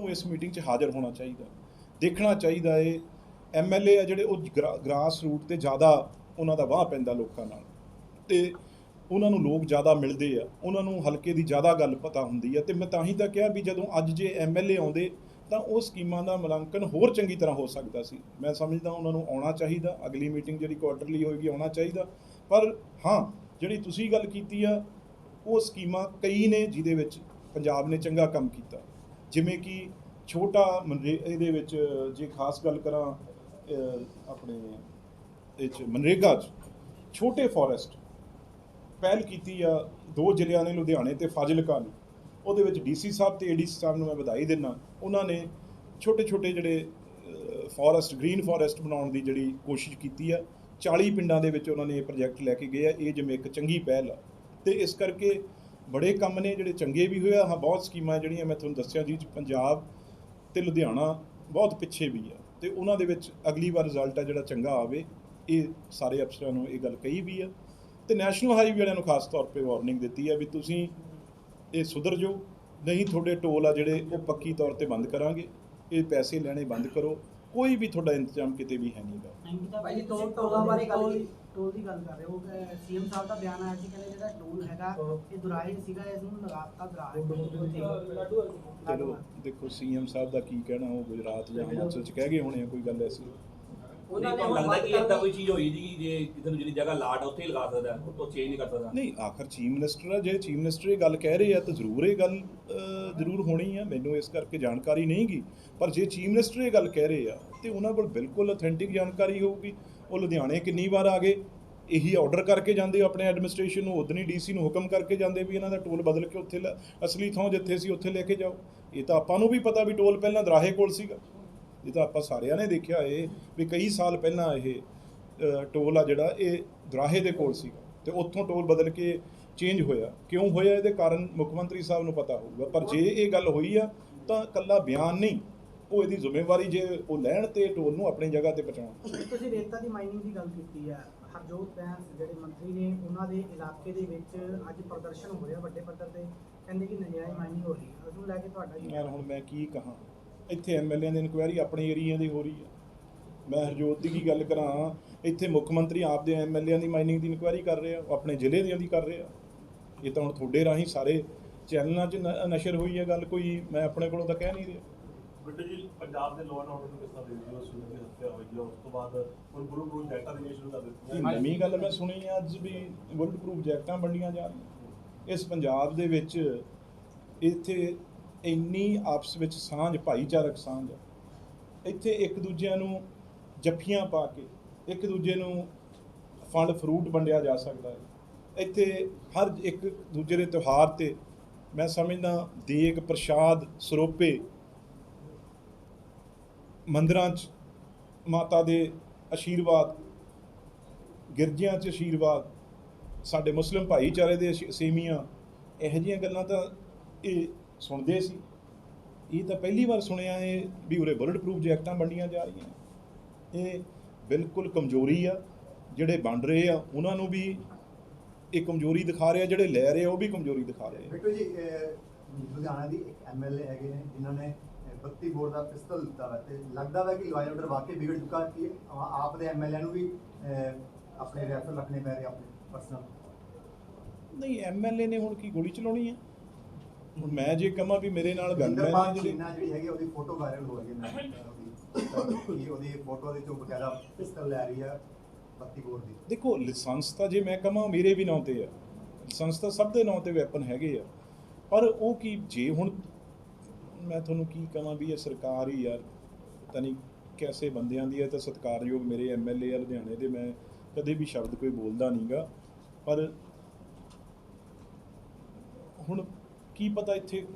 ਨੂੰ ਇਸ ਮੀਟਿੰਗ 'ਚ ਹਾਜ਼ਰ ਹੋਣਾ ਚਾਹੀਦਾ ਦੇਖਣਾ ਚਾਹੀਦਾ ਏ ਐਮਐਲਏ ਆ ਜਿਹੜੇ ਉਹ ਗ੍ਰਾਸ ਰੂਟ ਤੇ ਜ਼ਿਆਦਾ ਉਹਨਾਂ ਦਾ ਵਾਹ ਪੈਂਦਾ ਲੋਕਾਂ ਨਾਲ। ਤੇ ਉਹਨਾਂ ਨੂੰ ਲੋਕ ਜ਼ਿਆਦਾ ਮਿਲਦੇ ਆ, ਉਹਨਾਂ ਨੂੰ ਹਲਕੇ ਦੀ ਜ਼ਿਆਦਾ ਗੱਲ ਪਤਾ ਹੁੰਦੀ ਆ। ਤੇ ਮੈਂ ਤਾਂ ਹੀ ਤਾਂ ਕਿਹਾ ਵੀ ਜਦੋਂ ਅੱਜ ਜੇ ਐਮਐਲਏ ਆਉਂਦੇ, ਤਾਂ ਉਹ ਸਕੀਮਾਂ ਦਾ ਮੁਲਾਂਕਣ ਹੋਰ ਚੰਗੀ ਤਰ੍ਹਾਂ ਹੋ ਸਕਦਾ ਸੀ। ਮੈਂ ਸਮਝਦਾ ਉਹਨਾਂ ਨੂੰ ਆਉਣਾ ਚਾਹੀਦਾ, ਅਗਲੀ ਮੀਟਿੰਗ ਜਿਹੜੀ ਕੁਆਟਰਲੀ ਹੋਏਗੀ ਆਉਣਾ ਚਾਹੀਦਾ। ਪਰ ਹਾਂ, ਜਿਹੜੀ ਤੁਸੀਂ ਗੱਲ ਕੀਤੀ ਆ, ਉਹ ਸਕੀਮਾਂ ਕਈ ਨੇ ਜਿਹਦੇ ਵਿੱਚ ਪੰਜਾਬ ਨੇ ਚੰਗਾ ਕੰਮ ਕੀਤਾ। ਜਿਵੇਂ ਕਿ ਛੋਟਾ ਮਨਰੇ, ਇਹਦੇ ਵਿੱਚ ਜੇ ਖਾਸ ਗੱਲ ਕਰਾਂ ਆਪਣੇ ਇਹ 'ਚ ਮਨਰੇਗਾ 'ਚ, ਛੋਟੇ ਫੋਰੈਸਟ ਪਹਿਲ ਕੀਤੀ ਆ ਦੋ ਜ਼ਿਲ੍ਹਿਆਂ ਨੇ, ਲੁਧਿਆਣੇ ਤੇ ਫਾਜ਼ਿਲਕਾ ਨੇ। ਉਹਦੇ ਵਿੱਚ ਡੀਸੀ ਸਾਹਿਬ ਤੇ ਏਡੀਸੀ ਸਾਹਿਬ ਨੂੰ ਮੈਂ ਵਧਾਈ ਦਿੰਦਾ। ਉਹਨਾਂ ਨੇ ਛੋਟੇ ਛੋਟੇ ਜਿਹੜੇ ਫੋਰੈਸਟ ਗ੍ਰੀਨ ਫੋਰੈਸਟ ਬਣਾਉਣ ਦੀ ਜਿਹੜੀ ਕੋਸ਼ਿਸ਼ ਕੀਤੀ ਆ 40 ਪਿੰਡਾਂ ਦੇ ਵਿੱਚ ਉਹਨਾਂ ਨੇ ਇਹ ਪ੍ਰੋਜੈਕਟ ਲੈ ਕੇ ਗਏ ਆ। ਇਹ ਜਿਵੇਂ ਇੱਕ ਚੰਗੀ ਪਹਿਲ ਆ। ਤੇ ਇਸ ਕਰਕੇ ਬੜੇ ਕੰਮ ਨੇ, ਜਿਹੜੇ ਚੰਗੇ ਵੀ ਹੋਏ ਆ, ਹਾਂ, ਬਹੁਤ ਸਕੀਮਾਂ ਜਿਹੜੀਆਂ ਮੈਂ ਤੁਹਾਨੂੰ ਦੱਸਿਆ ਜੀ, ਪੰਜਾਬ ਤੇ ਲੁਧਿਆਣਾ ਬਹੁਤ ਪਿੱਛੇ ਵੀ ਆ। ਤੇ ਉਹਨਾਂ ਦੇ ਵਿੱਚ ਅਗਲੀ ਵਾਰ ਰਿਜ਼ਲਟ ਆ ਜਿਹੜਾ ਚੰਗਾ ਆਵੇ, ਇਹ ਸਾਰੇ ਅਫਸਰਾਂ ਨੂੰ ਇਹ ਗੱਲ ਕਹੀ ਵੀ ਆ। ਤੇ ਨੈਸ਼ਨਲ ਹਾਈਵੇ ਵਾਲਿਆਂ ਨੂੰ ਖਾਸ ਤੌਰ 'ਤੇ ਵਾਰਨਿੰਗ ਦਿੱਤੀ ਆ ਵੀ ਤੁਸੀਂ ਇਹ ਸੁਧਰ ਜਾਓ, ਨਹੀਂ ਤੁਹਾਡੇ ਟੋਲ ਆ ਜਿਹੜੇ ਉਹ ਪੱਕੀ ਤੌਰ ਤੇ ਬੰਦ ਕਰਾਂਗੇ, ਇਹ ਪੈਸੇ ਲੈਣੇ ਬੰਦ ਕਰੋ, ਕੋਈ ਵੀ ਤੁਹਾਡਾ ਇੰਤਜ਼ਾਮ ਕਿਤੇ ਵੀ ਹੈ ਨਹੀਂਗਾ ਭਾਈ ਜੀ ਟੋਲ ਟੋਲਾਂ ਬਾਰੇ ਗੱਲ ਟੋਲ ਦੀ ਗੱਲ ਕਰ ਰਹੇ ਹੋ ਸੀਐਮ ਸਾਹਿਬ ਦਾ ਬਿਆਨ ਆਇਆ ਸੀ ਕਹਿੰਦੇ ਜਿਹੜਾ ਟੋਲ ਹੈਗਾ ਇਹ ਦੁਰਾਹੇ ਸੀਗਾ ਇਸ ਨੂੰ ਲਗਾਤਾ ਦੁਰਾਹੇ ਚਲੋ ਦੇਖੋ ਸੀਐਮ ਸਾਹਿਬ ਦਾ ਕੀ ਕਹਿਣਾ ਉਹ ਗੁਜਰਾਤ ਜਾਂ ਹਿਮਾਚਲ ਚ ਕਹਿ ਗਏ ਹੋਣੇ ਆ ਕੋਈ ਗੱਲ ਐਸੀ। ਉਹਨਾਂ ਨੇ ਲੱਗਦਾ ਕਿ ਕੋਈ ਚੀਜ਼ ਹੋਈ ਜੀ ਜੇ ਕਿਤੇ ਨੂੰ ਜਿਹੜੀ ਜਗ੍ਹਾ ਲਾਟ ਉੱਥੇ ਹੀ ਲਗਾ ਸਕਦਾ ਹੈ, ਉੱਥੋਂ ਚੇਂਜ ਨਹੀਂ ਕਰ ਸਕਦਾ। ਨਹੀਂ ਆਖਰ ਚੀਫ ਮਿਨਿਸਟਰ ਆ ਜੇ ਚੀਫ ਮਿਨਿਸਟਰ ਇਹ ਗੱਲ ਕਹਿ ਰਹੇ ਆ ਤਾਂ ਜ਼ਰੂਰ ਇਹ ਗੱਲ ਜ਼ਰੂਰ ਹੋਣੀ ਆ ਮੈਨੂੰ ਇਸ ਕਰਕੇ ਜਾਣਕਾਰੀ ਨਹੀਂ ਗੀ ਪਰ ਜੇ ਚੀਫ ਮਿਨਿਸਟਰ ਇਹ ਗੱਲ ਕਹਿ ਰਹੇ ਆ ਤੇ ਉਹਨਾਂ ਕੋਲ ਬਿਲਕੁਲ ਅਥੈਂਟਿਕ ਜਾਣਕਾਰੀ ਹੋਊਗੀ ਉਹ ਲੁਧਿਆਣੇ ਕਿੰਨੀ ਵਾਰ ਆ ਗਏ, ਇਹੀ ਆਰਡਰ ਕਰਕੇ ਜਾਂਦੇ ਆਪਣੇ ਐਡਮਿਨਿਸਟ੍ਰੇਸ਼ਨ ਨੂੰ ਉਦਣੀ ਡੀਸੀ ਨੂੰ ਹੁਕਮ ਕਰਕੇ ਜਾਂਦੇ ਵੀ ਇਹਨਾਂ ਦਾ ਟੋਲ ਬਦਲ ਕੇ ਉੱਥੇ ਲੈ- ਅਸਲੀ ਥਾਂ ਜਿੱਥੇ ਸੀ ਉੱਥੇ ਲੈ ਕੇ ਜਾਓ। ਇਹ ਤਾਂ ਆਪਾਂ ਨੂੰ ਵੀ ਪਤਾ ਵੀ ਟੋਲ ਪਹਿਲਾਂ ਦਰਾਹੇ ਕੋਲ ਸੀਗਾ। ਇਹ ਤਾਂ ਆਪਾਂ ਸਾਰਿਆਂ ਨੇ ਦੇਖਿਆ ਇਹ, ਵੀ ਕਈ ਸਾਲ ਪਹਿਲਾਂ ਇਹ ਟੋਲ ਆ ਜਿਹੜਾ, ਇਹ ਦਰਾਹੇ ਦੇ ਕੋਲ ਸੀਗਾ। ਤੇ ਉੱਥੋਂ ਟੋਲ ਬਦਲ ਕੇ ਚੇਂਜ ਹੋਇਆ। ਕਿਉਂ ਹੋਇਆ? ਇਹਦੇ ਕਾਰਨ ਮੁੱਖ ਮੰਤਰੀ ਸਾਹਿਬ ਨੂੰ ਪਤਾ ਹੋਊਗਾ। ਪਰ ਜੇ ਇਹ ਗੱਲ ਹੋਈ ਆ, ਤਾਂ ਕੱਲਾ ਬਿਆਨ ਨਹੀਂ। ਉਹ ਇਹਦੀ ਜ਼ਿੰਮੇਵਾਰੀ ਜੇ ਉਹ ਲੈਣ ਤੇ ਟੋਲ ਨੂੰ ਆਪਣੀ ਜਗ੍ਹਾ ਤੇ ਪਹੁੰਚਾਉਣ। ਤੁਸੀਂ ਰੇਤਾ ਦੀ ਮਾਈਨਿੰਗ ਦੀ ਗੱਲ ਕੀਤੀ ਹੈ ਹਰਜੋਤ ਬੈਂਸ ਜਿਹੜੇ ਮੰਤਰੀ ਨੇ ਉਹਨਾਂ ਦੇ ਇਲਾਕੇ ਦੇ ਵਿੱਚ ਅੱਜ ਪ੍ਰਦਰਸ਼ਨ ਹੋ ਰਿਹਾ ਵੱਡੇ ਪੱਧਰ ਤੇ। ਕਹਿੰਦੇ ਕਿ ਨਜਾਇਜ਼ ਮਾਈਨਿੰਗ ਹੋ ਰਹੀ ਹੈ। ਉਸ ਨੂੰ ਲੈ ਕੇ ਤੁਹਾਡਾ ਕੀ ਯਾਰ ਹੁਣ ਮੈਂ ਕੀ ਕਹਾਂ? ਇੱਥੇ ਐਮਐਲਏ ਦੀ ਇਨਕੁਆਇਰੀ ਆਪਣੇ ਏਰੀਆ ਦੀ ਹੋ ਰਹੀ ਹੈ ਮੈਂ ਹਰਜੋਤ ਦੀ ਕੀ ਗੱਲ ਕਰਾਂ? ਇੱਥੇ ਮੁੱਖ ਮੰਤਰੀ ਆਪਦੇ ਐਮਐਲਏਆਂ ਦੀ ਮਾਈਨਿੰਗ ਦੀ ਇਨਕੁਆਇਰੀ ਕਰ ਰਹੇ ਆ ਆਪਣੇ ਜ਼ਿਲ੍ਹੇ ਦੀਆਂ ਦੀ ਕਰ ਰਹੇ। ਆ ਇਹ ਤਾਂ ਹੁਣ ਤੁਹਾਡੇ ਰਾਹੀਂ ਸਾਰੇ ਚੈਨਲਾਂ 'ਚ ਨਸ਼ਰ ਹੋਈ ਹੈ ਗੱਲ ਕੋਈ ਮੈਂ ਆਪਣੇ ਕੋਲੋਂ ਤਾਂ ਕਹਿ ਨਹੀਂ ਰਿਹਾ। ਬਿੱਟੂ ਜੀ, ਪੰਜਾਬ ਦੇ ਲਾਅ ਆਰਡਰ ਨੂੰ ਕਿਸ ਤਰ੍ਹਾਂ ਦੇਖਦੇ ਹੋ? ਸੁਣਨ ਦੀ ਹੱਤਿਆ ਹੋਈ ਹੈ ਉਸ ਤੋਂ ਬਾਅਦ ਹੁਣ ਗੁਰੂ ਗੁਰੂ ਜੈਟਾ ਦੀ ਸ਼ੁਰੂ ਕਰ ਇਹ ਨਵੀਂ ਗੱਲ ਮੈਂ ਸੁਣੀ ਅੱਜ ਵੀ ਬੁਲਟ ਪ੍ਰੂਫ ਜੈਕਟਾਂ ਵੰਡੀਆਂ ਜਾ ਰਹੀਆਂ। ਇਸ ਪੰਜਾਬ ਦੇ ਵਿੱਚ ਇੱਥੇ ਇੰਨੀ ਆਪਸ ਵਿੱਚ ਸਾਂਝ, ਭਾਈਚਾਰਕ ਸਾਂਝ ਇੱਥੇ ਇੱਕ ਦੂਜਿਆਂ ਨੂੰ ਜੱਫੀਆਂ ਪਾ ਕੇ, ਇੱਕ ਦੂਜੇ ਨੂੰ ਫਲ ਫਰੂਟ ਵੰਡਿਆ ਜਾ ਸਕਦਾ ਹੈ। ਇੱਥੇ ਹਰ ਇੱਕ ਦੂਜੇ ਦੇ ਤਿਉਹਾਰ ਤੇ ਮੈਂ ਸਮਝਦਾ ਦੇਗ ਪ੍ਰਸ਼ਾਦ ਸਰੋਪੇ ਮੰਦਰਾਂ 'ਚ ਮਾਤਾ ਦੇ ਆਸ਼ੀਰਵਾਦ ਗਿਰਜਿਆਂ 'ਚ ਆਸ਼ੀਰਵਾਦ ਸਾਡੇ ਮੁਸਲਿਮ ਭਾਈਚਾਰੇ ਦੇ ਅਸ਼ੀ- ਸੇਮੀਆਂ, ਇਹੋ ਜਿਹੀਆਂ ਗੱਲਾਂ ਤਾਂ ਇਹ ਸੁਣਦੇ ਸੀ। ਇਹ ਤਾਂ ਪਹਿਲੀ ਵਾਰ ਸੁਣਿਆ ਇਹ ਵੀ ਉਰੇ ਬੁਲਟ ਪ੍ਰੂਫ ਜੈਕਟਾਂ ਵੰਡੀਆਂ ਜਾ ਰਹੀਆਂ ਇਹ ਬਿਲਕੁਲ ਕਮਜ਼ੋਰੀ ਆ, ਜਿਹੜੇ ਵੰਡ ਰਹੇ ਆ, ਉਹਨਾਂ ਨੂੰ ਵੀ ਇਹ ਕਮਜ਼ੋਰੀ ਦਿਖਾ ਰਹੇ ਆ, ਜਿਹੜੇ ਲੈ ਰਹੇ ਆ, ਉਹ ਵੀ ਕਮਜ਼ੋਰੀ ਦਿਖਾ ਰਹੇ ਆ। ਬਿੱਟੂ ਜੀ ਲੁਧਿਆਣਾ ਦੀ ਇੱਕ ਐਮਐਲਏ ਹੈਗੇ ਨੇ, ਜਿਨ੍ਹਾਂ ਨੇ 32 ਬੋਰ ਦਾ ਪਿਸਤਲ ਦਿੱਤਾ ਵਾ ਤੇ ਲੱਗਦਾ ਵਾ ਕਿ ਲਾਅ ਆਰਡਰ ਵਾਕਈ ਵਿਗੜ ਚੁੱਕਾ ਕਿ ਆਪ ਦੇ ਐਮਐਲਏ ਨੂੰ ਵੀ ਆਪਣੇ ਰੈਫਲ ਰੱਖਣੇ ਪੈ ਰਹੇ ਆਪਣੇ ਪਰਸਨਲ ਨਹੀਂ ਐਮਐਲਏ ਨੇ ਹੁਣ ਕੀ ਗੋਲੀ ਚਲਾਉਣੀ ਹੈ? ਹੁਣ ਮੈਂ ਜੇ ਕਹਾਂ ਵੀ ਮੇਰੇ ਨਾਲ ਨੇ ਇੰਦਰਪਾਲ ਜਿਹੜੇ ਹੈਗੀ ਉਹਦੀ ਫੋਟੋ ਵਾਇਰਲ ਹੋ ਰਹੀ ਹੈ ਉਹਦੀ ਕਿ ਉਹਦੀ ਫੋਟੋ ਦੇ ਚੋਂ ਬਕਾਇਦਾ ਪਿਸਤਲ ਲੈ ਰਹੀ ਹੈ 32 ਬੋਰ ਦੀ। ਦੇਖੋ ਲਾਇਸੈਂਸ ਤਾਂ ਜੇ ਮੈਂ ਕਹਾਂ ਮੇਰੇ ਵੀ ਨਾਂ ਤੇ ਆ ਲਾਇਸੈਂਸ ਤਾਂ ਸਭ ਦੇ ਨਾਂ ਤੇ ਵੈਪਨ ਹੈਗੇ ਆ। ਪਰ ਉਹ ਕੀ ਜੇ ਹੁਣ ਮੈਂ ਤੁਹਾਨੂੰ ਕੀ ਕਹਾਂ ਵੀ ਇਹ ਸਰਕਾਰ ਹੀ ਯਾਰ ਪਤਾ ਨਹੀਂ ਕੈਸੇ ਬੰਦਿਆਂ ਦੀ ਹੈ ਤਾਂ ਸਤਿਕਾਰਯੋਗ ਮੇਰੇ ਐਮਐਲਏ ਆ ਲੁਧਿਆਣੇ ਦੇ ਮੈਂ ਕਦੇ ਵੀ ਸ਼ਬਦ ਕੋਈ ਬੋਲਦਾ ਨਹੀਂਗਾ ਪਰ ਹੁਣ ਕੀ ਪਤਾ ਇੱਥੇ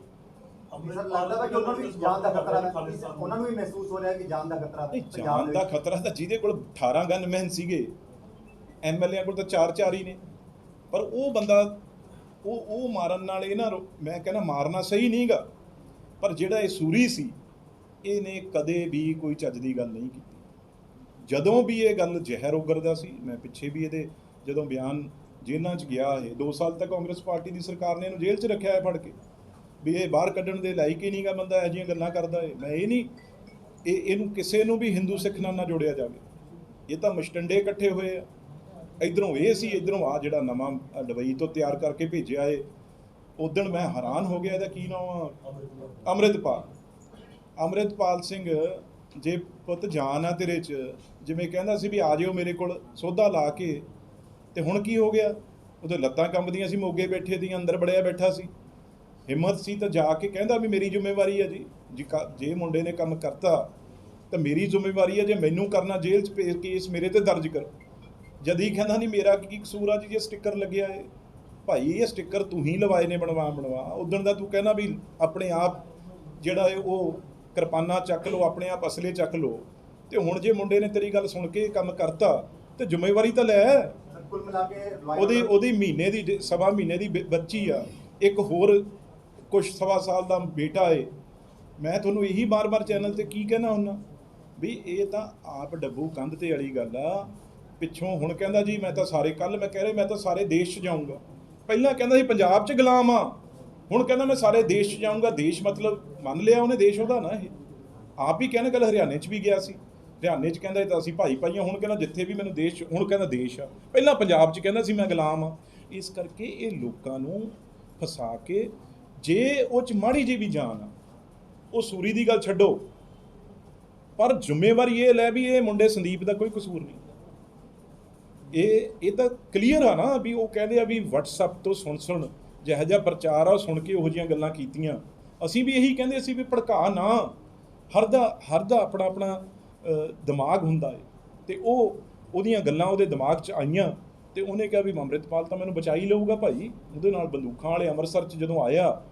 ਸਰ ਲੱਗਦਾ ਵਾ ਕਿ ਉਹਨਾਂ ਨੂੰ ਵੀ ਜਾਨ ਦਾ ਖਤਰਾ ਹੈ ਉਹਨਾਂ ਨੂੰ ਵੀ ਮਹਿਸੂਸ ਹੋ ਰਿਹਾ ਕਿ ਜਾਨ ਦਾ ਖਤਰਾ ਨਹੀਂ ਪੰਜਾਬ ਜਾਨ ਦੇ ਦਾ ਵਿੱਚ। ਖਤਰਾ ਤਾਂ ਜਿਹਦੇ ਕੋਲ 18 ਗਨਮੈਨ ਸੀਗੇ ਐਮਐਲਏ ਕੋਲ ਤਾਂ ਚਾਰ ਚਾਰ ਹੀ ਨੇ। ਪਰ ਉਹ ਬੰਦਾ ਉਹ ਉਹ ਮਾਰਨ ਨਾਲ ਇਹ ਨਾ ਮੈਂ ਕਹਿੰਦਾ ਮਾਰਨਾ ਸਹੀ ਨਹੀਂਗਾ ਪਰ ਜਿਹੜਾ ਇਹ ਸੂਰੀ ਸੀ, ਇਹਨੇ ਕਦੇ ਵੀ ਕੋਈ ਚੱਜ ਦੀ ਗੱਲ ਨਹੀਂ ਕੀਤੀ। ਜਦੋਂ ਵੀ ਇਹ ਗੱਲ ਜ਼ਹਿਰ ਉਗਰਦਾ ਸੀ, ਮੈਂ ਪਿੱਛੇ ਵੀ ਇਹਦੇ ਜਦੋਂ ਬਿਆਨ ਜੇਲ੍ਹਾਂ 'ਚ ਗਿਆ ਇਹ 2 ਸਾਲ ਤੱਕ ਕਾਂਗਰਸ ਪਾਰਟੀ ਦੀ ਸਰਕਾਰ ਨੇ ਇਹਨੂੰ ਜੇਲ੍ਹ 'ਚ ਰੱਖਿਆ ਹੈ ਫੜ ਕੇ। ਵੀ ਇਹ ਬਾਹਰ ਕੱਢਣ ਦੇ ਲਾਇਕ ਹੀ ਨਹੀਂਗਾ ਬੰਦਾ, ਇਹੋ ਜਿਹੀਆਂ ਗੱਲਾਂ ਕਰਦਾ ਏ ਮੈਂ ਇਹ ਨਹੀਂ, ਇਹ ਇਹਨੂੰ ਕਿਸੇ ਨੂੰ ਵੀ ਹਿੰਦੂ ਸਿੱਖ ਨਾਲ ਨਾ ਜੋੜਿਆ ਜਾਵੇ। ਇਹ ਤਾਂ ਮਸਟੰਡੇ ਇਕੱਠੇ ਹੋਏ ਆ। ਇਧਰੋਂ ਇਹ ਸੀ, ਇਧਰੋਂ ਆ ਜਿਹੜਾ ਨਵਾਂ ਡਬਈ ਤੋਂ ਤਿਆਰ ਕਰਕੇ ਭੇਜਿਆ ਏ ਉਦੋਂ ਮੈਂ ਹੈਰਾਨ ਹੋ ਗਿਆ ਇਹਦਾ ਕੀ ਨਾਮ ਆ? ਅੰਮ੍ਰਿਤਪਾਲ। ਅੰਮ੍ਰਿਤਪਾਲ ਸਿੰਘ, ਜੇ ਪੁੱਤ ਜਾਨ ਆ ਤੇਰੇ 'ਚ, ਜਿਵੇਂ ਕਹਿੰਦਾ ਸੀ ਵੀ ਆ ਜਿਓ ਮੇਰੇ ਕੋਲ, ਸੋਧਾ ਲਾ ਕੇ, ਤੇ ਹੁਣ ਕੀ ਹੋ ਗਿਆ? ਉਹਦੇ ਲੱਤਾਂ ਕੰਬਦੀਆਂ ਸੀ, ਮੋਗੇ ਬੈਠੇ ਦੀਆਂ ਅੰਦਰ ਬੜਿਆ ਬੈਠਾ ਸੀ। ਹਿੰਮਤ ਸੀ ਤਾਂ ਜਾ ਕੇ ਕਹਿੰਦਾ ਵੀ ਮੇਰੀ ਜ਼ਿੰਮੇਵਾਰੀ ਹੈ ਜੀ। ਜੀ ਕ- ਜੇ ਮੁੰਡੇ ਨੇ ਕੰਮ ਕਰਤਾ, ਤਾਂ ਮੇਰੀ ਜ਼ਿੰਮੇਵਾਰੀ ਹੈ ਜੇ ਮੈਨੂੰ ਕਰਨਾ ਜੇਲ੍ਹ 'ਚ ਪੇ ਕੇਸ ਮੇਰੇ ਤੇ ਦਰਜ ਕਰੋ। ਜਦ ਹੀ ਕਹਿੰਦਾ ਨਹੀਂ, ਮੇਰਾ ਕੀ ਕਸੂਰ ਆ ਜੀ, ਜੇ ਸਟicker ਲੱਗਿਆ ਏ? ਭਾਈ ਇਹ ਸਟicker ਤੂੰ ਹੀ ਲਵਾਏ ਨੇ ਬਣਵਾ ਬਣਵਾ। ਉਦੋਂ ਦਾ ਤੂੰ ਕਹਿੰਦਾ ਵੀ ਆਪਣੇ ਆਪ ਜਿਹੜਾ ਏ ਉਹ ਕਿਰਪਾਨਾਂ ਚੱਕ ਲਓ ਆਪਣੇ ਆਪ ਅਸਲੇ ਚੱਕ ਲਓ। ਤੇ ਹੁਣ ਜੇ ਮੁੰਡੇ ਨੇ ਤੇਰੀ ਗੱਲ ਸੁਣ ਕੇ ਕੰਮ ਕਰਤਾ ਤੇ ਜ਼ਿੰਮੇਵਾਰੀ ਤਾਂ ਲੈ। ਕੁੱਲ ਮਿਲਾ ਕੇ ਉਹਦੀ ਉਹਦੀ ਮਹੀਨੇ ਦੀ ਸਵਾ ਮਹੀਨੇ ਦੀ ਬੱਚੀ ਆ। ਇੱਕ ਹੋਰ ਕੁਛ ਸਵਾ ਸਾਲ ਦਾ ਬੇਟਾ ਏ। ਮੈਂ ਤੁਹਾਨੂੰ ਇਹੀ ਬਾਰ-ਬਾਰ ਚੈਨਲ ਤੇ ਕੀ ਕਹਿਣਾ ਹੁੰਨਾ ਵੀ ਇਹ ਤਾਂ ਆਪ ਡੱਬੂ ਕੰਧ ਤੇ ਵਾਲੀ ਗੱਲ ਆ। ਪਿੱਛੋਂ ਹੁਣ ਕਹਿੰਦਾ ਜੀ ਮੈਂ ਤਾਂ ਸਾਰੇ ਕੱਲ ਮੈਂ ਕਹਿ ਰਿਹਾ ਮੈਂ ਤਾਂ ਸਾਰੇ ਦੇਸ਼ 'ਚ ਜਾਊਂਗਾ। ਪਹਿਲਾਂ ਕਹਿੰਦਾ ਸੀ ਪੰਜਾਬ 'ਚ ਗੁਲਾਮ ਆ। ਹੁਣ ਕਹਿੰਦਾ ਮੈਂ ਸਾਰੇ ਦੇਸ਼ 'ਚ ਜਾਊਂਗਾ। ਦੇਸ਼ ਮਤਲਬ ਮੰਨ ਲਿਆ ਉਹਨੇ, ਦੇਸ਼ ਉਹਦਾ ਨਾ ਇਹ। ਆਪ ਹੀ ਕਹਿੰਦਾ ਗੱਲ ਹਰਿਆਣੇ 'ਚ ਵੀ ਗਿਆ ਸੀ। ਹਰਿਆਣੇ 'ਚ ਕਹਿੰਦਾ ਇਹ ਤਾਂ ਅਸੀਂ ਭਾਈ ਭਾਈਆਂ, ਹੁਣ ਕਹਿੰਦਾ ਜਿੱਥੇ ਵੀ ਮੈਨੂੰ ਦੇਸ਼ ਹੁਣ ਕਹਿੰਦਾ ਦੇਸ਼ ਆ। ਪਹਿਲਾਂ ਪੰਜਾਬ 'ਚ ਕਹਿੰਦਾ ਸੀ ਮੈਂ ਗੁਲਾਮ ਆ। ਇਸ ਕਰਕੇ ਇਹ ਲੋਕਾਂ ਨੂੰ ਫਸਾ ਕੇ ਜੇ ਉਹ 'ਚ ਮਾੜੀ ਜੀ ਵੀ ਜਾਨ ਆ, ਉਹ ਸੂਰੀ ਦੀ ਗੱਲ ਛੱਡੋ। ਪਰ ਜ਼ਿੰਮੇਵਾਰੀ ਇਹ ਲੈ ਵੀ ਇਹ ਮੁੰਡੇ ਸੰਦੀਪ ਦਾ ਕੋਈ ਕਸੂਰ ਨਹੀਂ। ਇਹ ਇਹ ਤਾਂ ਕਲੀਅਰ ਆ ਨਾ ਵੀ ਉਹ ਕਹਿੰਦੇ ਆ ਵੀ WhatsApp ਤੋਂ ਸੁਣ ਸੁਣ, ਜਿਹੋ ਜਿਹਾ ਪ੍ਰਚਾਰ ਆ ਉਹ ਸੁਣ ਕੇ ਉਹੋ ਜਿਹੀਆਂ ਗੱਲਾਂ ਕੀਤੀਆਂ। ਅਸੀਂ ਵੀ ਇਹੀ ਕਹਿੰਦੇ ਸੀ ਵੀ ਭੜਕਾ ਨਾ। ਹਰ ਦਾ ਹਰ ਦਾ ਆਪਣਾ ਆਪਣਾ ਦਿਮਾਗ ਹੁੰਦਾ ਹੈ ਤੇ ਉਹ, ਉਹਦੀਆਂ ਗੱਲਾਂ ਉਹਦੇ ਦਿਮਾਗ 'ਚ ਆਈਆਂ। ਤੇ ਉਹਨੇ ਕਿਹਾ ਵੀ ਅੰਮ੍ਰਿਤਪਾਲ ਤਾਂ ਮੈਨੂੰ ਬਚਾ ਹੀ ਲਊਗਾ ਭਾਈ। ਉਹਦੇ ਨਾਲ ਬੰਦੂਕਾਂ ਵਾਲੇ ਅੰਮ੍ਰਿਤਸਰ 'ਚ ਜਦੋਂ ਆਇਆ,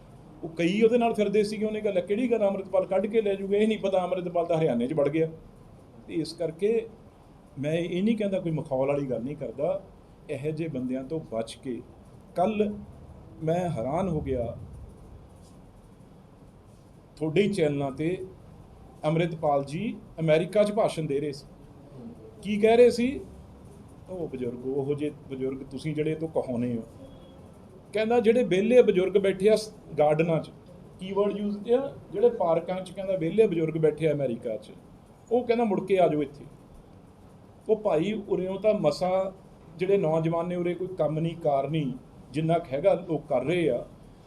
ਉਹ ਕਈ ਉਹਦੇ ਨਾਲ ਫਿਰਦੇ ਸੀਗੇ। ਉਹਨੇ ਕਿਹਾ, ਲੈ ਕਿਹੜੀ ਗੱਲ ਅੰਮ੍ਰਿਤਪਾਲ ਕੱਢ ਕੇ ਲੈ ਜੂਗਾ? ਇਹ ਨਹੀਂ ਪਤਾ ਅੰਮ੍ਰਿਤਪਾਲ ਤਾਂ ਹਰਿਆਣੇ 'ਚ ਵੜ ਗਿਆ। ਤੇ ਇਸ ਕਰਕੇ ਮੈਂ ਇਹ ਨਹੀਂ ਕਹਿੰਦਾ ਕੋਈ ਮਖੌਲ ਵਾਲੀ ਗੱਲ ਨਹੀਂ ਕਰਦਾ, ਇਹੋ ਜਿਹੇ ਬੰਦਿਆਂ ਤੋਂ ਬਚ ਕੇ। ਕੱਲ ਮੈਂ ਹੈਰਾਨ ਹੋ ਗਿਆ ਤੁਹਾਡੇ ਹੀ ਚੈਨਲਾਂ ਤੇ ਅੰਮ੍ਰਿਤਪਾਲ ਜੀ ਅਮਰੀਕਾ 'ਚ ਭਾਸ਼ਣ ਦੇ ਰਹੇ ਸੀ। ਕੀ ਕਹਿ ਰਹੇ ਸੀ? ਉਹ ਬਜ਼ੁਰਗ, ਉਹ ਜੇ ਬਜ਼ੁਰਗ ਤੁਸੀਂ ਜਿਹੜੇ ਤੋਂ ਕਹਾਉਨੇ ਹੋ। ਕਹਿੰਦਾ ਜਿਹੜੇ ਵਿਹਲੇ ਬਜ਼ੁਰਗ ਬੈਠੇ ਆ ਗਾਰਡਨਾਂ 'ਚ ਕੀਵਰਡ ਯੂਜ਼ ਆ, ਜਿਹੜੇ ਪਾਰਕਾਂ 'ਚ ਕਹਿੰਦਾ ਵਿਹਲੇ ਬਜ਼ੁਰਗ ਬੈਠੇ ਆ ਅਮਰੀਕਾ 'ਚ। ਉਹ ਕਹਿੰਦਾ ਮੁੜ ਕੇ ਆ ਜਾਓ ਇੱਥੇ। ਉਹ ਭਾਈ ਉਰਿਓਂ ਤਾਂ ਮਸਾ ਜਿਹੜੇ ਨੌਜਵਾਨ ਨੇ ਉਰੇ ਕੋਈ ਕੰਮ ਨਹੀਂ, ਕਾਰ ਨਹੀਂ, ਜਿੰਨਾ ਕੁ ਹੈਗਾ ਲੋਕ ਕਰ ਰਹੇ ਆ,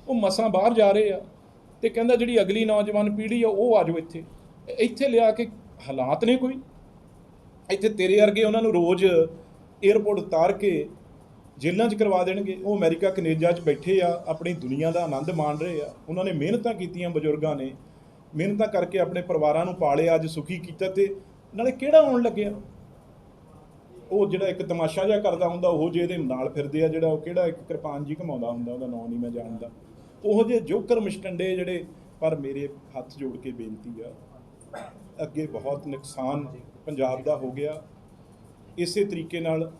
ਉਹ ਮਸਾਂ ਬਾਹਰ ਜਾ ਰਹੇ ਆ ਤੇ ਕਹਿੰਦਾ ਜਿਹੜੀ ਅਗਲੀ ਨੌਜਵਾਨ ਪੀੜ੍ਹੀ ਆ, ਉਹ ਆ ਜਾਓ ਇੱਥੇ। ਇੱਥੇ ਲਿਆ ਕੇ ਹਾਲਾਤ ਨੇ ਕੋਈ? ਇੱਥੇ ਤੇਰੇ ਵਰਗੇ ਉਹਨਾਂ ਨੂੰ ਰੋਜ਼ 에ਅਰਪੋਰਟ ਉਤਾਰ ਕੇ ਜੇਲ੍ਹਾਂ 'ਚ ਕਰਵਾ ਦੇਣਗੇ। ਉਹ ਅਮਰੀਕਾ, ਕੈਨੇਡਾ 'ਚ ਬੈਠੇ ਆ, ਆਪਣੀ ਦੁਨੀਆ ਦਾ ਆਨੰਦ ਮਾਣ ਰਹੇ ਆ। ਉਹਨਾਂ ਨੇ ਮਿਹਨਤਾਂ ਕੀਤੀਆਂ ਬਜ਼ੁਰਗਾਂ ਨੇ। ਮਿਹਨਤਾਂ ਕਰਕੇ ਆਪਣੇ ਪਰਿਵਾਰਾਂ ਨੂੰ ਪਾਲਿਆ, ਅੱਜ ਸੁਖੀ ਕੀਤਾ ਤੇ ਨਾਲੇ ਕਿਹੜਾ ਆਉਣ ਲੱਗਿਆ? ਉਹ ਜਿਹੜਾ ਇੱਕ ਤਮਾਸ਼ਾ ਜਿਹਾ ਕਰਦਾ ਹੁੰਦਾ, ਉਹ ਜੇ ਇਹਦੇ ਨਾਲ ਫਿਰਦੇ ਆ ਜਿਹੜਾ ਉਹ ਕਿਹੜਾ ਇੱਕ ਕਿਰਪਾਨ ਜੀ ਘਮਾਉਂਦਾ ਹੁੰਦਾ, ਉਹਦਾ ਨਾਂ ਨਹੀਂ ਮੈਂ ਜਾਣਦਾ। ਉਹ ਜੇ ਜੋਕਰ ਮਿਸ਼ਟੰਡੇ ਜਿਹੜੇ, ਪਰ ਮੇਰੇ ਹੱਥ ਜੋੜ ਕੇ ਬੇਨਤੀ ਆ, ਅੱਗੇ ਬਹੁਤ ਨੁਕਸਾਨ ਪੰਜਾਬ ਦਾ ਹੋ ਗਿਆ। ਇਸੇ ਤਰੀਕੇ ਨਾਲ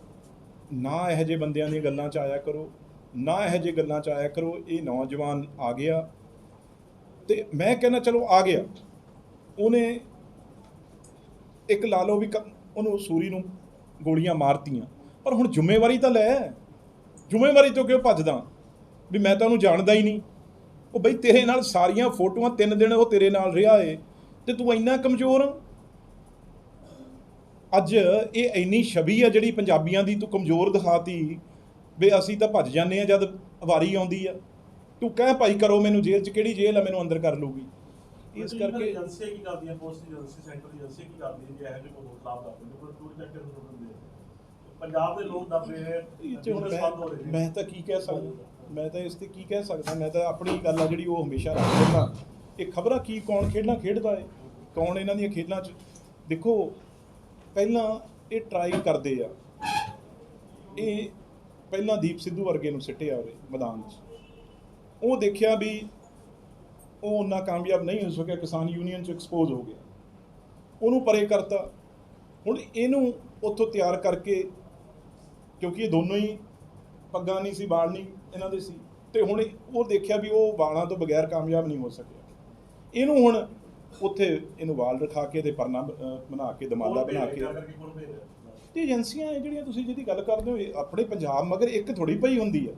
ਨਾ ਇਹੋ ਜਿਹੇ ਬੰਦਿਆਂ ਦੀਆਂ ਗੱਲਾਂ 'ਚ ਆਇਆ ਕਰੋ, ਨਾ ਇਹੋ ਜਿਹੇ ਗੱਲਾਂ 'ਚ ਆਇਆ ਕਰੋ, ਇਹ ਨੌਜਵਾਨ ਆ ਗਿਆ। ਤੇ ਮੈਂ ਕਹਿੰਦਾ, ਚਲੋ ਆ ਗਿਆ। ਉਹਨੇ ਇੱਕ ਲਾ ਲਓ ਵੀ ਉਹਨੂੰ ਸੂਰੀ ਨੂੰ ਗੋਲੀਆਂ ਮਾਰਤੀਆਂ। ਪਰ ਹੁਣ ਜ਼ਿੰਮੇਵਾਰੀ ਤਾਂ ਲੈ। ਜ਼ਿੰਮੇਵਾਰੀ ਤੋਂ ਕਿਉਂ ਭੱਜਦਾ? ਵੀ ਮੈਂ ਤਾਂ ਉਹਨੂੰ ਜਾਣਦਾ ਹੀ ਨਹੀਂ। ਉਹ ਬਈ ਤੇਰੇ ਨਾਲ ਸਾਰੀਆਂ ਫੋਟੋਆਂ ਤਿੰਨ ਦਿਨ ਉਹ ਤੇਰੇ ਨਾਲ ਰਿਹਾ ਏ ਤੇ ਤੂੰ ਇੰਨਾ ਕਮਜ਼ੋਰ ਅੱਜ ਇਹ ਇੰਨੀ ਛਵੀ ਆ ਜਿਹੜੀ ਪੰਜਾਬੀਆਂ ਦੀ ਤੂੰ ਕਮਜ਼ੋਰ ਦਿਖਾਤੀ, ਵੀ ਅਸੀਂ ਤਾਂ ਭੱਜ ਜਾਂਦੇ ਆ ਜਦ ਵਾਰੀ ਆਉਂਦੀ ਆ। ਤੂੰ ਕਹਿ ਭਾਈ ਕਰੋ ਮੈਨੂੰ ਜੇਲ੍ਹ 'ਚ, ਕਿਹੜੀ ਜੇਲ੍ਹ ਆ? ਮੈਨੂੰ ਅੰਦਰ ਕਰ ਲੂਗੀ ਇਸ ਕਰਕੇ ਏਜੰਸੀਆਂ ਕੀ ਕਰਦੀਆਂ ਪੋਸਟ ਏਜੰਸੀ ਸੈਂਟਰ ਦੀ ਏਜੰਸੀ ਕੀ ਕਰਦੀ ਹੈ? ਜੇ ਇਹੋ ਜਿਹੇ ਕੋਈ ਖਿਲਾਫ ਕਰਦੇ ਨੇ ਕੋਈ ਟੂਰ ਚੱਕ ਕੇ ਦਿੰਦੇ ਪੰਜਾਬ ਦੇ ਲੋਕ ਦੱਬ ਰਹੇ ਨੇ ਮੈਂ ਤਾਂ ਕੀ ਕਹਿ ਸਕਦਾ ਮੈਂ ਤਾਂ ਇਸ ਤੇ ਕੀ ਕਹਿ ਸਕਦਾ ਮੈਂ ਤਾਂ ਆਪਣੀ ਗੱਲ ਆ ਜਿਹੜੀ ਉਹ ਹਮੇਸ਼ਾ ਰੱਖ ਲੈਂਦਾ ਇਹ ਖਬਰਾਂ ਕੀ ਕੌਣ ਖੇਡਾਂ ਖੇਡਦਾ ਏ? ਕੌਣ ਇਹਨਾਂ ਦੀਆਂ ਖੇਡਾਂ 'ਚ ਦੇਖੋ ਪਹਿਲਾਂ ਇਹ ਟਰਾਈ ਕਰਦੇ ਆ। ਇਹ ਪਹਿਲਾਂ ਦੀਪ ਸਿੱਧੂ ਵਰਗੇ ਨੂੰ ਸਿੱਟਿਆ ਉਰੇ ਮੈਦਾਨ 'ਚ। ਉਹ ਦੇਖਿਆ ਵੀ ਉਹ ਉਹਨਾਂ ਕਾਮਯਾਬ ਨਹੀਂ ਹੋ ਸਕਿਆ, ਕਿਸਾਨ ਯੂਨੀਅਨ 'ਚ ਐਕਸਪੋਜ਼ ਹੋ ਗਿਆ। ਉਹਨੂੰ ਪਰੇ ਕਰਤਾ। ਹੁਣ ਇਹਨੂੰ ਉੱਥੋਂ ਤਿਆਰ ਕਰਕੇ, ਕਿਉਂਕਿ ਇਹ ਦੋਨੋਂ ਹੀ ਪੱਗਾਂ ਨਹੀਂ ਸੀ ਬਾਲ ਨਹੀਂ ਇਹਨਾਂ ਦੇ ਸੀ, ਤੇ ਹੁਣ ਉਹ ਦੇਖਿਆ ਵੀ ਉਹ ਵਾਲਾਂ ਤੋਂ ਬਗੈਰ ਕਾਮਯਾਬ ਨਹੀਂ ਹੋ ਸਕਿਆ। ਇਹਨੂੰ ਹੁਣ ਉੱਥੇ ਇਹਨੂੰ ਵਾਲ ਰਖਾ ਕੇ ਤੇ ਪਰਨਾ ਬਣਾ ਕੇ, ਦਮਾਲਾ ਬਣਾ ਕੇ। ਰਿਹਾ? ਤੇ ਏਜੰਸੀਆਂ ਜਿਹੜੀਆਂ ਤੁਸੀਂ ਜਿਹਦੀ ਗੱਲ ਕਰਦੇ ਹੋ ਆਪਣੇ ਪੰਜਾਬ ਮਗਰ ਇੱਕ ਥੋੜੀ ਪਈ ਹੁੰਦੀ ਹੈ।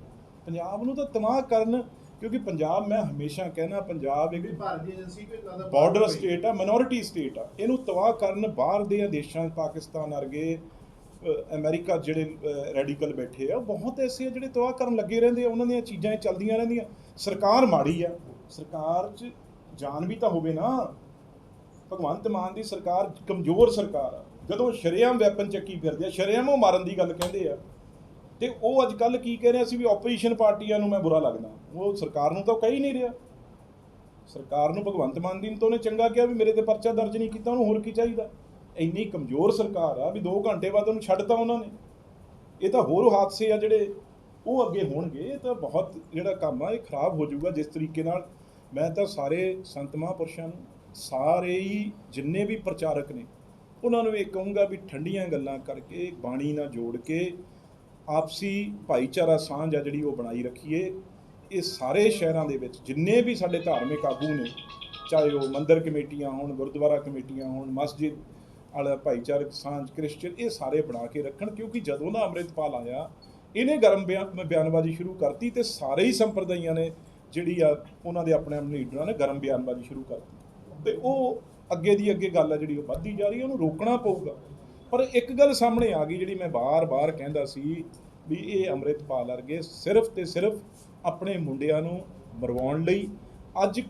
ਪੰਜਾਬ ਨੂੰ ਤਾਂ ਤਬਾਹ ਕਰਨ ਕਿਉਂਕਿ ਪੰਜਾਬ ਮੈਂ ਹਮੇਸ਼ਾ ਕਹਿਣਾ ਪੰਜਾਬ ਇੱਕ ਭਾਰਤੀ ਏਜੰਸੀ ਕੋਈ ਲੱਗਦਾ ਬਾਰਡਰ ਸਟੇਟ ਆ ਮਿਨੋਰਿਟੀ ਸਟੇਟ ਆ। ਇਹਨੂੰ ਤਬਾਹ ਕਰਨ ਬਾਹਰ ਦੇ ਦੇਸ਼ਾਂ ਪਾਕਿਸਤਾਨ ਵਰਗੇ ਅਮਰੀਕਾ ਜਿਹੜੇ ਰੈਡੀਕਲ ਬੈਠੇ ਆ ਬਹੁਤ ਐਸੇ ਆ ਜਿਹੜੇ ਤਬਾਹ ਕਰਨ ਲੱਗੇ ਰਹਿੰਦੇ ਆ ਉਹਨਾਂ ਦੀਆਂ ਚੀਜ਼ਾਂ ਚੱਲਦੀਆਂ ਰਹਿੰਦੀਆਂ। ਸਰਕਾਰ ਮਾੜੀ ਆ। ਸਰਕਾਰ 'ਚ ਜਾਨ ਵੀ ਤਾਂ ਹੋਵੇ ਨਾ। ਭਗਵੰਤ ਮਾਨ ਦੀ ਸਰਕਾਰ ਕਮਜ਼ੋਰ ਸਰਕਾਰ ਆ। ਜਦੋਂ ਸ਼ਰੇਆਮ ਵੈਪਨ ਚੱਕੀ ਫਿਰਦੇ ਆ ਸ਼ਰੇਆਮ ਉਹ ਮਾਰਨ ਦੀ ਗੱਲ ਕਹਿੰਦੇ ਆ। ਤੇ ਉਹ ਅੱਜ ਕੱਲ ਕੀ ਕਹਿ ਰਹੇ ਸੀ ਵੀ ਆਪੋਜੀਸ਼ਨ ਪਾਰਟੀਆਂ ਨੂੰ ਮੈਂ ਬੁਰਾ ਲੱਗਦਾ। ਉਹ ਸਰਕਾਰ ਨੂੰ ਤਾਂ ਉਹ ਕਹਿ ਨਹੀਂ ਰਿਹਾ। ਸਰਕਾਰ ਨੂੰ ਭਗਵੰਤ ਮਾਨ ਦੀ ਨੂੰ ਤਾਂ ਉਹਨੇ ਚੰਗਾ ਕਿਹਾ ਵੀ ਮੇਰੇ ਤੇ ਪਰਚਾ ਦਰਜ ਨਹੀਂ ਕੀਤਾ, ਉਹਨੂੰ ਹੋਰ ਕੀ ਚਾਹੀਦਾ? ਇੰਨੀ ਕਮਜ਼ੋਰ ਸਰਕਾਰ ਆ ਵੀ 2 ਘੰਟੇ ਬਾਅਦ ਉਹਨੂੰ ਛੱਡਤਾ ਉਹਨਾਂ ਨੇ। ਇਹ ਤਾਂ ਹੋਰ ਹਾਦਸੇ ਆ ਜਿਹੜੇ ਉਹ ਅੱਗੇ ਹੋਣਗੇ, ਇਹ ਤਾਂ ਬਹੁਤ ਜਿਹੜਾ ਕੰਮ ਆ, ਇਹ ਖਰਾਬ ਹੋ ਜਾਊਗਾ ਜਿਸ ਤਰੀਕੇ ਨਾਲ। ਮੈਂ ਤਾਂ ਸਾਰੇ ਸੰਤ ਮਹਾਂਪੁਰਸ਼ਾਂ ਨੂੰ, ਸਾਰੇ ਹੀ ਜਿੰਨੇ ਵੀ ਪ੍ਰਚਾਰਕ ਨੇ, ਉਹਨਾਂ ਨੂੰ ਇਹ ਕਹੂੰਗਾ ਵੀ ਠੰਡੀਆਂ ਗੱਲਾਂ ਕਰਕੇ, ਬਾਣੀ ਨਾਲ ਜੋੜ ਕੇ ਆਪਸੀ ਭਾਈਚਾਰਾ ਸਾਂਝ ਆ ਜਿਹੜੀ ਉਹ ਬਣਾਈ ਰੱਖੀਏ, ਇਹ ਸਾਰੇ ਸ਼ਹਿਰਾਂ ਦੇ ਵਿੱਚ ਜਿੰਨੇ ਵੀ ਸਾਡੇ ਧਾਰਮਿਕ ਆਗੂ ਨੇ, ਚਾਹੇ ਉਹ ਮੰਦਰ ਕਮੇਟੀਆਂ ਹੋਣ, ਗੁਰਦੁਆਰਾ ਕਮੇਟੀਆਂ ਹੋਣ, ਮਸਜਿਦ ਵਾਲਾ ਭਾਈਚਾਰਕ ਸਾਂਝ, ਕ੍ਰਿਸਚੀਅਨ, ਇਹ ਸਾਰੇ ਬਣਾ ਕੇ ਰੱਖਣ ਕਿਉਂਕਿ ਜਦੋਂ ਦਾ ਅੰਮ੍ਰਿਤਪਾਲ ਆਇਆ, ਇਹਨੇ ਗਰਮ ਬਿਆਨ ਬਿਆਨਬਾਜ਼ੀ ਸ਼ੁਰੂ ਕਰਤੀ ਤੇ ਸਾਰੇ ਹੀ ਸੰਪਰਦਾਇਆਂ ਨੇ ਜਿਹੜੀ ਆ ਉਹਨਾਂ ਦੇ ਆਪਣੇ ਆਪਣੇ ਲੀਡਰਾਂ ਨੇ ਗਰਮ ਬਿਆਨਬਾਜ਼ੀ ਸ਼ੁਰੂ ਕਰਤੀ। ਤੇ ਉਹ ਅੱਗੇ ਦੀ ਅੱਗੇ ਗੱਲ ਆ ਜਿਹੜੀ ਉਹ ਵੱਧਦੀ ਜਾ ਰਹੀ ਹੈ ਉਹਨੂੰ ਰੋਕਣਾ ਪਊਗਾ। ਪਰ ਇੱਕ ਗੱਲ ਸਾਹਮਣੇ ਆ ਗਈ ਜਿਹੜੀ ਮੈਂ ਬਾਰ-ਬਾਰ ਕਹਿੰਦਾ ਸੀ ਵੀ ਇਹ ਅੰਮ੍ਰਿਤਪਾਲ ਵਰਗੇ ਸਿਰਫ ਤੇ ਸਿਰਫ ਆਪਣੇ ਮੁੰਡਿਆਂ ਨੂੰ ਮਰਵਾਉਣ ਲਈ ਅੱਜ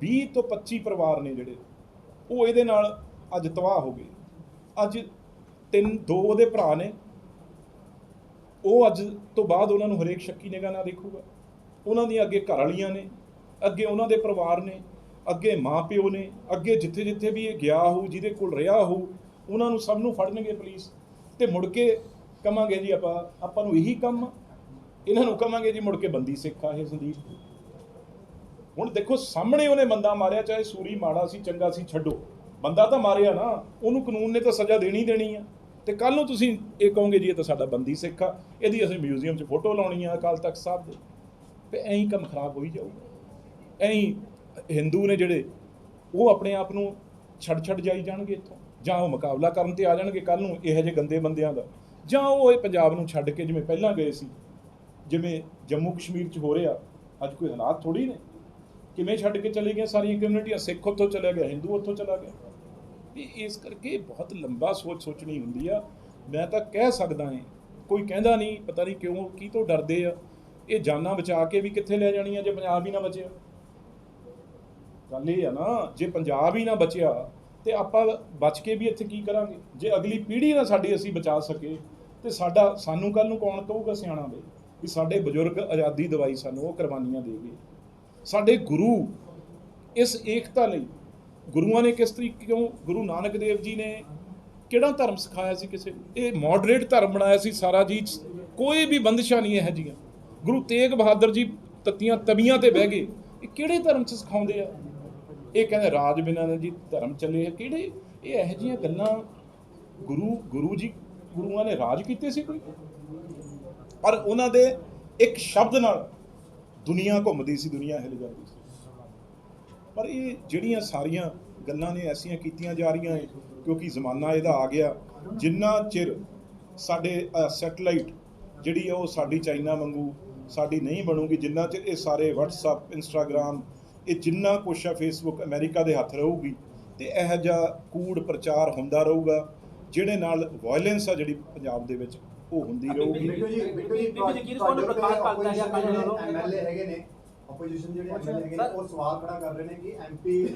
20 ਤੋਂ 25 ਪਰਿਵਾਰ ਨੇ ਜਿਹੜੇ, ਉਹ ਇਹਦੇ ਨਾਲ ਅੱਜ ਤਬਾਹ ਹੋ ਗਏ। ਅੱਜ ਤਿੰਨ, ਦੋ ਉਹਦੇ ਭਰਾ ਨੇ। ਉਹ ਅੱਜ ਤੋਂ ਬਾਅਦ ਉਹਨਾਂ ਨੂੰ ਹਰੇਕ ਸ਼ੱਕੀ ਨਿਗਾਹ ਨਾਲ ਦੇਖੂਗਾ। ਉਹਨਾਂ ਦੀਆਂ ਅੱਗੇ ਘਰ ਵਾਲੀਆਂ ਨੇ, ਅੱਗੇ ਉਹਨਾਂ ਦੇ ਪਰਿਵਾਰ ਨੇ, ਅੱਗੇ ਮਾਂ ਪਿਓ ਨੇ, ਅੱਗੇ ਜਿੱਥੇ ਜਿੱਥੇ ਵੀ ਇਹ ਗਿਆ ਹੋਊ, ਜਿਹਦੇ ਕੋਲ ਰਿਹਾ ਹੋਊ ਉਹਨਾਂ ਨੂੰ ਸਭ ਨੂੰ ਫੜਨਗੇ ਪੁਲਿਸ ਤੇ ਮੁੜ ਕੇ ਕਵਾਂਗੇ ਜੀ ਆਪਾਂ ਆਪਾਂ ਨੂੰ ਇਹੀ ਕੰਮ ਇਹਨਾਂ ਨੂੰ ਕਵਾਂਗੇ ਜੀ ਮੁੜ ਕੇ ਬੰਦੀ ਸਿੱਖ ਆ ਇਹ ਸੰਦੀਪ। ਹੁਣ ਦੇਖੋ ਸਾਹਮਣੇ ਉਹਨੇ ਬੰਦਾ ਮਾਰਿਆ, ਚਾਹੇ ਸੂਰੀ ਮਾੜਾ ਸੀ, ਚੰਗਾ ਸੀ, ਛੱਡੋ। ਬੰਦਾ ਤਾਂ ਮਾਰਿਆ ਨਾ, ਉਹਨੂੰ ਕਾਨੂੰਨ ਨੇ ਤਾਂ ਸਜ਼ਾ ਦੇਣੀ ਦੇਣੀ ਆ। ਤੇ ਕੱਲ ਨੂੰ ਤੁਸੀਂ ਇਹ ਕਹੋਗੇ ਜੀ, ਇਹ ਤਾਂ ਸਾਡਾ ਬੰਦੀ ਸਿੱਖ ਆ। ਇਹਦੀ ਅਸੀਂ ਮਿਊਜ਼ੀਅਮ 'ਚ ਫੋਟੋ ਲਾਉਣੀ ਆ ਅਕਾਲ ਤਖਤ ਸਾਹਿਬ ਦੇ। ਤੇ ਐਂ ਕੰਮ ਖਰਾਬ ਹੋਈ ਜਾਊਗਾ ਐਂ ਹਿੰਦੂ ਨੇ ਜਿਹੜੇ, ਉਹ ਆਪਣੇ ਆਪ ਨੂੰ ਛੱਡ ਛੱਡ ਜਾਈ ਜਾਣਗੇ ਇੱਥੋਂ। ਜਾਂ ਉਹ ਮੁਕਾਬਲਾ ਕਰਨ ਤੇ ਆ ਜਾਣਗੇ ਕੱਲ ਨੂੰ ਇਹੋ ਜਿਹੇ ਗੰਦੇ ਬੰਦਿਆਂ ਦਾ। ਜਾਂ ਉਹ ਇਹ ਪੰਜਾਬ ਨੂੰ ਛੱਡ ਕੇ ਜਿਵੇਂ ਪਹਿਲਾਂ ਗਏ ਸੀ, ਜਿਵੇਂ ਜੰਮੂ ਕਸ਼ਮੀਰ 'ਚ ਹੋ ਰਿਹਾ, ਅੱਜ ਕੋਈ ਹਾਲਾਤ ਥੋੜੀ ਨੇ? ਕਿਵੇਂ ਛੱਡ ਕੇ ਚਲੇ ਗਏ ਸਾਰੀਆਂ ਕਮਿਊਨਿਟੀਆਂ ਸਿੱਖ ਉੱਥੋਂ ਚਲਾ ਗਿਆ ਹਿੰਦੂ ਉੱਥੋਂ ਚਲਾ ਗਿਆ। ਇਹ ਇਸ ਕਰਕੇ ਬਹੁਤ ਲੰਬਾ ਸੋਚ ਸੋਚਣੀ ਹੁੰਦੀ ਆ। ਮੈਂ ਤਾਂ ਕਹਿ ਸਕਦਾ ਹਾਂ, ਕੋਈ ਕਹਿੰਦਾ ਨਹੀਂ, ਪਤਾ ਨਹੀਂ ਕਿਉਂ, ਕੀ ਤੋਂ ਡਰਦੇ ਆ। ਇਹ ਜਾਨਾਂ ਬਚਾ ਕੇ ਵੀ ਕਿੱਥੇ ਲੈ ਜਾਣੀਆਂ ਜੇ ਪੰਜਾਬ ਹੀ ਨਾ ਬਚਿਆ? ਗੱਲ ਇਹ ਆ ਨਾ, ਜੇ ਪੰਜਾਬ ਹੀ ਨਾ ਬਚਿਆ ਤੇ ਆਪਾਂ ਬਚ ਕੇ ਵੀ ਇੱਥੇ ਕੀ ਕਰਾਂਗੇ? ਜੇ ਅਗਲੀ ਪੀੜ੍ਹੀ ਨਾ ਸਾਡੀ ਅਸੀਂ ਬਚਾ ਸਕੇ ਤੇ ਸਾਡਾ, ਸਾਨੂੰ ਕੱਲ ਨੂੰ ਕੌਣ ਕਹੂਗਾ ਸਿਆਣਾ ਦੇ ਵੀ ਸਾਡੇ ਬਜ਼ੁਰਗ ਆਜ਼ਾਦੀ ਦਵਾਈ ਸਾਨੂੰ ਉਹ ਕੁਰਬਾਨੀਆਂ ਦੇ ਗਏ। ਸਾਡੇ ਗੁਰੂ ਇਸ ਏਕਤਾ ਲਈ, ਗੁਰੂਆਂ ਨੇ ਕਿਸ ਤਰੀਕੇ ਕਿਉਂ, ਗੁਰੂ ਨਾਨਕ ਦੇਵ ਜੀ ਨੇ ਕਿਹੜਾ ਧਰਮ ਸਿਖਾਇਆ ਸੀ ਕਿਸੇ ਨੂੰ? ਇਹ ਮੋਡਰੇਟ ਧਰਮ ਬਣਾਇਆ ਸੀ ਸਾਰਾ ਜੀ, ਕੋਈ ਵੀ ਬੰਦਸ਼ਾਂ ਨਹੀਂ ਇਹ ਜੀਆਂ ਗੁਰੂ ਤੇਗ ਬਹਾਦਰ ਜੀ ਤਤੀਆਂ ਤਵੀਆਂ ਤੇ ਬਹਿ ਗਏ। ਇਹ ਕਿਹੜੇ ਧਰਮ ਚ ਸਿਖਾਉਂਦੇ ਆ? ਇਹ ਕਹਿੰਦੇ ਰਾਜ ਬਿਨਾਂ ਨੇ ਜੀ ਧਰਮ ਚੱਲੇ ਆ। ਕਿਹੜੇ ਇਹ ਇਹੋ ਜਿਹੀਆਂ ਗੱਲਾਂ ਗੁਰੂ ਗੁਰੂ ਜੀ ਗੁਰੂਆਂ ਨੇ ਰਾਜ ਕੀਤੇ ਸੀ ਕੋਈ? ਪਰ ਉਹਨਾਂ ਦੇ ਇੱਕ ਸ਼ਬਦ ਨਾਲ ਦੁਨੀਆ ਘੁੰਮਦੀ ਸੀ, ਦੁਨੀਆ ਹਿਲ ਜਾਂਦੀ ਸੀ। ਪਰ ਇਹ ਜਿਹੜੀਆਂ ਸਾਰੀਆਂ ਗੱਲਾਂ ਨੇ ਐਸੀਆਂ ਕੀਤੀਆਂ ਜਾ ਰਹੀਆਂ ਏ ਕਿਉਂਕਿ ਜ਼ਮਾਨਾ ਇਹਦਾ ਆ ਗਿਆ, ਜਿੰਨਾ ਚਿਰ ਸਾਡੇ ਸੈਟਲਾਈਟ ਜਿਹੜੀ ਆ ਉਹ ਸਾਡੀ ਚਾਈਨਾ ਵਾਂਗੂ ਸਾਡੀ ਨਹੀਂ ਬਣੂਗੀ, ਜਿੰਨਾ ਚਿਰ ਇਹ ਸਾਰੇ WhatsApp, Instagram ਇਹ ਜਿੰਨਾ ਕੁਛ ਆ Facebook ਅਮਰੀਕਾ ਦੇ ਹੱਥ ਰਹੂਗੀ ਤੇ ਇਹੋ ਜਿਹਾ ਕੂੜ ਪ੍ਰਚਾਰ ਹੁੰਦਾ ਰਹੂਗਾ ਜਿਹੜੇ ਨਾਲ ਵਾਇਲੈਂਸ ਆ ਜਿਹੜੀ ਪੰਜਾਬ ਦੇ ਵਿੱਚ ਉਹ ਹੁੰਦੀ ਰਹੂਗੀ। ਬਿੱਟੂ ਜੀ ਬਿੱਟੂ ਜੀ ਬਿੱਟੂ ਜੀ, ਕਿਹਨੂੰ ਉਹਨੇ ਪ੍ਰਕਾਸ਼ ਕਰਤਾ ਜਾਂ ਕੱਲ੍ਹ ਨਾਲੋਂ? ਐਮਐਲਏ ਹੈਗੇ ਨੇ ਆਪੋਜੀਸ਼ਨ ਜਿਹੜੇ ਐਮਐਲਏ ਹੈਗੇ ਨੇ ਸਰ- ਉਹ ਸਵਾਲ ਖੜਾ ਕਰ ਰਹੇ ਨੇ ਕਿ ਐਮਪੀ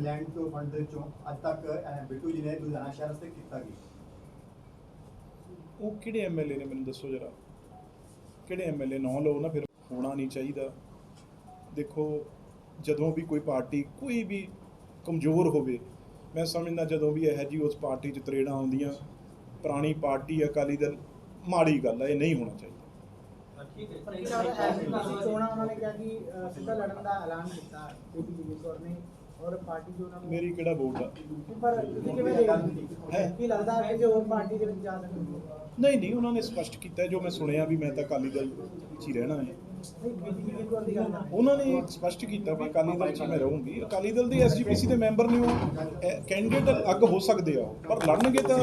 ਲੈਂਡ ਤੋਂ ਫੰਡ ਦੇ ਚੋਂ ਅੱਜ ਤੱਕ ਅਹ, ਬਿੱਟੂ ਜੀ ਨੇ ਲੁਧਿਆਣਾ ਸ਼ਹਿਰ ਵਾਸਤੇ ਕੀਤਾ ਕੀ? ਉਹ ਕਿਹੜੇ ਐਮਐਲਏ ਨੇ ਮੈਨੂੰ ਦੱਸੋ ਜਰਾ। ਕਿਹੜੇ ਐਮਐਲਏ ਨਾਂ ਲਓ ਨਾ ਫਿਰ ਹੋਣਾ ਨਹੀਂ ਚਾਹੀਦਾ। ਦੇਖੋ ਜਦੋਂ ਵੀ ਕੋਈ ਪਾਰਟੀ ਕੋਈ ਵੀ ਕਮਜ਼ੋਰ ਹੋਵੇ ਮੈਂ ਸਮਝਦਾ ਜਦੋਂ ਵੀ ਇਹੋ ਜੀ ਉਸ ਪਾਰਟੀ 'ਚ ਤਰੇੜਾਂ ਆਉਂਦੀਆਂ ਪੁਰਾਣੀ ਪਾਰਟੀ ਅਕਾਲੀ ਦਲ ਮਾੜੀ ਗੱਲ ਹੈ ਇਹ ਨਹੀਂ ਹੋਣਾ ਚਾਹੀਦਾ। ਪਰ ਕੀ ਗੱਲ ਹੈ ਐਸੀ ਚੋਣਾਂ ਉਹਨਾਂ ਨੇ ਕਿਹਾ ਕਿ ਅ, ਸਿੱਧਾ ਲੜਨ ਦਾ ਐਲਾਨ ਕੀਤਾ ਬੀਬੀ ਜਗੀਸ਼ਵਰ ਨੇ ਔਰ ਪਾਰਟੀ ਜੋ ਉਹਨਾਂ ਨੂੰ ਮੇਰੀ ਕਿਹੜਾ ਵੋਟ ਆ? ਪਰ ਤੁਸੀਂ ਕਿਵੇਂ ਦੇਖਦੇ ਹੈ? ਕੀ ਲੱਗਦਾ ਹੈ ਕਿ ਜੇ ਹੋਰ ਪਾਰਟੀ ਦੇ ਵਿੱਚ ਜਾ ਸਕਦੇ ਨਹੀਂ ਨਹੀਂ ਉਹਨਾਂ ਨੇ ਸਪਸ਼ਟ ਕੀਤਾ ਜੋ ਮੈਂ ਸੁਣਿਆ ਵੀ ਮੈਂ ਤਾਂ ਅਕਾਲੀ ਦਲ 'ਚ ਹੀ ਰਹਿਣਾ ਹੈ। ਉਹਨਾਂ ਨੇ ਸਪਸ਼ਟ ਕੀਤਾ ਵੀ ਅਕਾਲੀ ਦਲ 'ਚ ਮੈਂ ਰਹੂੰਗੀ। ਅਕਾਲੀ ਦਲ ਦੇ ਐਸਜੀਪੀਸੀ ਦੇ ਮੈਂਬਰ ਨੇ ਉਹ ਕੈਂਡੀਡੇਟ ਅੱਗ ਹੋ ਸਕਦੇ ਆ ਪਰ ਲੜਨਗੇ ਤਾਂ